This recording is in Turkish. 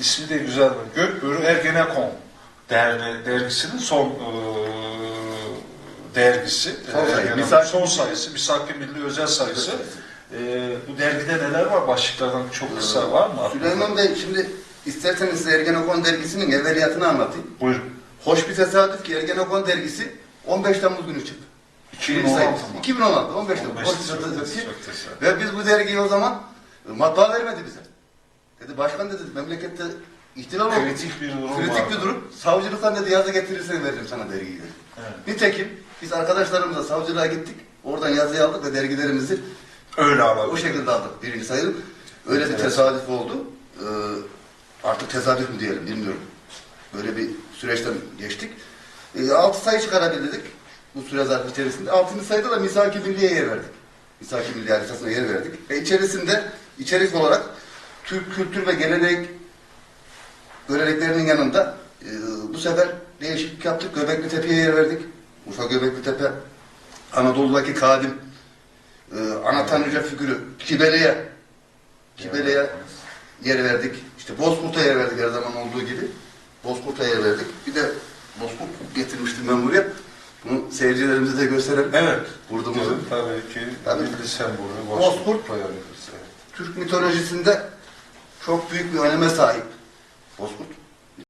ismi de güzel. Gökbörü Ergenekon dergi, dergisinin son e, dergisi. Son sayı, Misaki son sayısı, Misaki Milli özel sayısı. E, bu dergide neler var? Başlıklardan çok kısa var mı? Süleyman Bey şimdi isterseniz size Ergenekon dergisinin evveliyatını anlatayım. Buyurun. Hoş bir tesadüf ki Ergenekon dergisi 15 Temmuz günü çıktı. 2016 sayı. mı? 2016, 15 Temmuz. 15 Hoş bir tesadüf ki. Ve biz bu dergiyi o zaman matbaa vermedi bize. Dedi başkan dedi memlekette ihtilal oldu. Kritik bir durum Kritik vardı. bir durum. Savcılıktan dedi yazı getirirsen veririm sana dergiyi dedi. Evet. Nitekim biz arkadaşlarımızla savcılığa gittik. Oradan yazıyı aldık ve dergilerimizi Öyle abi. o şekilde aldık birinci sayılım. Öyle bir tesadüf oldu. Ee, artık tesadüf mü diyelim bilmiyorum. Böyle bir süreçten geçtik. Ee, altı sayı çıkarabildik bu süre zarfı içerisinde. Altıncı sayıda da Misaki Milliye yer verdik. Misaki Milli haritasına yer verdik. Ve içerisinde içerik olarak Türk kültür ve gelenek göreneklerinin yanında e, bu sefer değişiklik yaptık. Göbekli Tepe'ye yer verdik. Urfa Göbekli Tepe, Anadolu'daki kadim, e, ana tanrıca figürü Kibele'ye Kibele'ye yer verdik. İşte Bozkurt'a yer verdik her zaman olduğu gibi. Bozkurt'a yer verdik. Bir de Bozkurt getirmiştim ben buraya. Bunu seyircilerimize de gösterelim. Evet. Vurdumuzu. Bizim tabii ki Tabii. milli sembolü. Bozkurt. Türk mitolojisinde çok büyük bir öneme sahip. Bozkurt